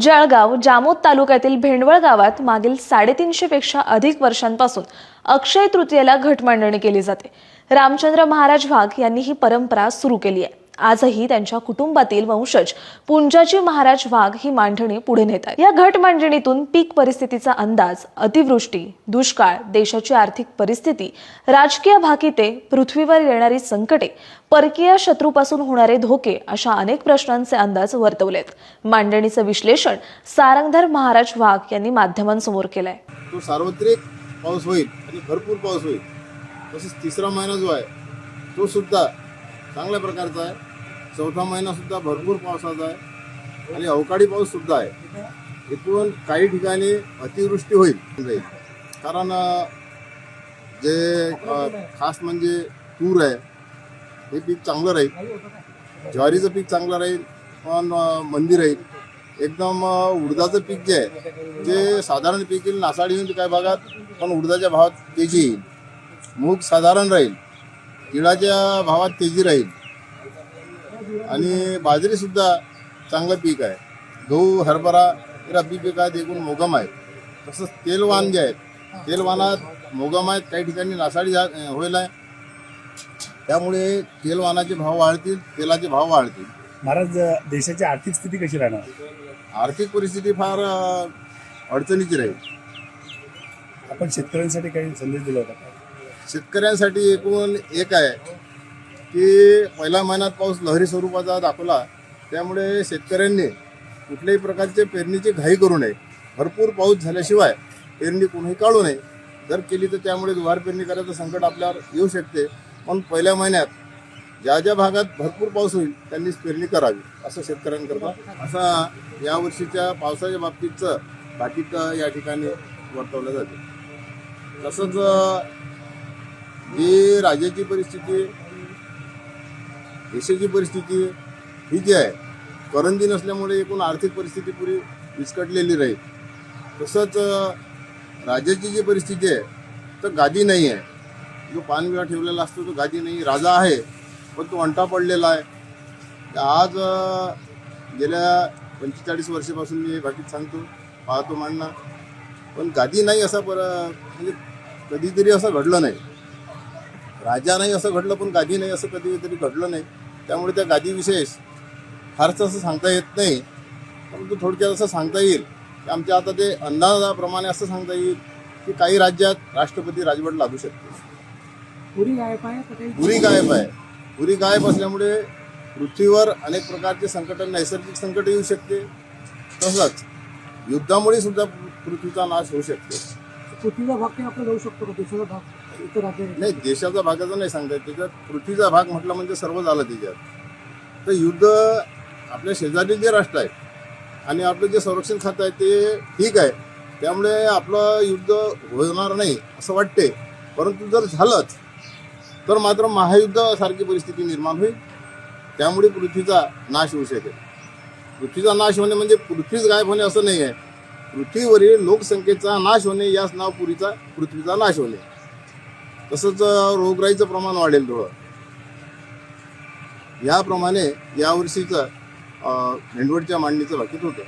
जळगाव जामोद तालुक्यातील भेंडवळ गावात मागील साडेतीनशे पेक्षा अधिक वर्षांपासून अक्षय तृतीयेला घटमांडणी केली जाते. रामचंद्र महाराज वाघ यांनी ही परंपरा सुरू केली आहे. आजही त्यांच्या कुटुंबातील वंशज पुंजाजी महाराज वाघ ही मांडणी पुढे नेत आहेत. या घट मांडणीतून पीक परिस्थितीचा अंदाज अतिवृष्टी दुष्काळ देशाची आर्थिक परिस्थिती राजकीय भाकिते पृथ्वीवर येणारी संकटे परकीय शत्रूपासून होणारे धोके अशा अनेक प्रश्नांचे अंदाज वर्तवलेत. मांडणीचं विश्लेषण सारंगधर महाराज वाघ यांनी माध्यमांसमोर केलंय. तो सार्वत्रिक पाऊस होईल आणि भरपूर पाऊस होईल. तसेच तिसरा महिना जो आहे तो सुद्धा चांगल्या प्रकारचा आहे. चौथा महिनासुद्धा भरपूर पावसाचा आहे. आणि अवकाळी पाऊससुद्धा आहे. एकूण काही ठिकाणी अतिवृष्टी होईल. जाईल कारण जे खास म्हणजे तूर आहे हे पीक चांगलं राहील. ज्वारीचं पीक चांगलं राहील पण मंदिर मंदी राहील. एकदम उडदाचं पीक जे आहे जे साधारण पीक येईल नासाडी येईल काही भागात पण उडदाच्या भावात तेजी येईल. मूग साधारण राहील. तिळाच्या भावात तेजी राहील. आणि बाजरी सुद्धा चांगलं पीक आहे. गहू हरभरा रब्बी पीक आहेत एकूण मोगम आहे. तसंच तेलवान जे आहेत तेलवानात मोगम आहेत काही ठिकाणी नासाडी झा होईल आहे. त्यामुळे तेलवानाचे भाव वाढतील तेलाचे भाव वाढतील. महाराज देशाची आर्थिक स्थिती कशी राहणार? आर्थिक परिस्थिती फार अडचणीची राहील. आपण शेतकऱ्यांसाठी काही संदेश दिला होता? शेतकऱ्यांसाठी एकूण एक आहे की पहिल्या महिन्यात पाऊस लहरी स्वरूपाचा दाखवला त्यामुळे शेतकऱ्यांनी कुठल्याही प्रकारचे पेरणीची घाई करू नये. भरपूर पाऊस झाल्याशिवाय पेरणी कोणीही काढू नये. जर केली तर त्यामुळे दुवार पेरणी करायचं संकट आपल्यावर येऊ शकते. पण पहिल्या महिन्यात ज्या ज्या भागात भरपूर पाऊस होईल त्यांनीच पेरणी करावी असं शेतकऱ्यांकरता. असा यावर्षीच्या पावसाच्या बाबतीतचं बाकीचं या ठिकाणी वर्तवलं जाते. तसंच जी राज्याची परिस्थिती देशाची परिस्थिती ही जी आहे करंजी नसल्यामुळे एकूण आर्थिक परिस्थिती पुरी विस्कटलेली राहील. तसंच राज्याची जी परिस्थिती आहे तर गादी नाही आहे. जो पानविळा ठेवलेला असतो तो गादी नाही. राजा आहे पण तो अंटा पडलेला आहे. आज गेल्या पंचेचाळीस वर्षापासून मी बाकीत सांगतो पाहतो मांडणं. पण गादी नाही असा पर म्हणजे कधीतरी असं घडलं नाही. राजा नाही असं घडलं पण गादी नाही असं कधीतरी घडलं नाही. त्यामुळे त्या गादी विशेष फारसं असं सांगता येत नाही. परंतु थोडक्यात असं सांगता येईल की आमच्या आता ते अंदाजाप्रमाणे असं सांगता येईल की काही राज्यात राष्ट्रपती राजवट लागू शकते. पुरी गायब आहे तर पुरी गायब आहे. पुरी गायब असल्यामुळे पृथ्वीवर अनेक प्रकारचे संकट नैसर्गिक संकट येऊ शकते. तसंच युद्धामुळे सुद्धा पृथ्वीचा नाश होऊ शकते. पृथ्वीचा भाग जाऊ शकतो का? भाग? नाही देशाचा भागाचा नाही सांगता येत. त्याच्यात पृथ्वीचा भाग म्हटलं म्हणजे सर्व झालं त्याच्यात तर युद्ध आपल्या शेजारी जे राष्ट्र आहे आणि आपलं जे संरक्षण खातं आहे ते ठीक आहे. त्यामुळे आपलं युद्ध होणार नाही असं वाटते परंतु जर झालंच तर मात्र महायुद्धासारखी परिस्थिती निर्माण होईल. त्यामुळे पृथ्वीचा नाश होऊ शकेल. पृथ्वीचा नाश होणे म्हणजे पृथ्वीच गायब होणे असं नाही आहे. पृथ्वीवरील लोकसंख्येचा नाश होणे याच नाव पुरीचा पृथ्वीचा नाश होणे. तसंच रोगराईचं प्रमाण वाढेल थोडं याप्रमाणे यावर्षीचं भेंडवडच्या मांडणीचं बाकीत होतं.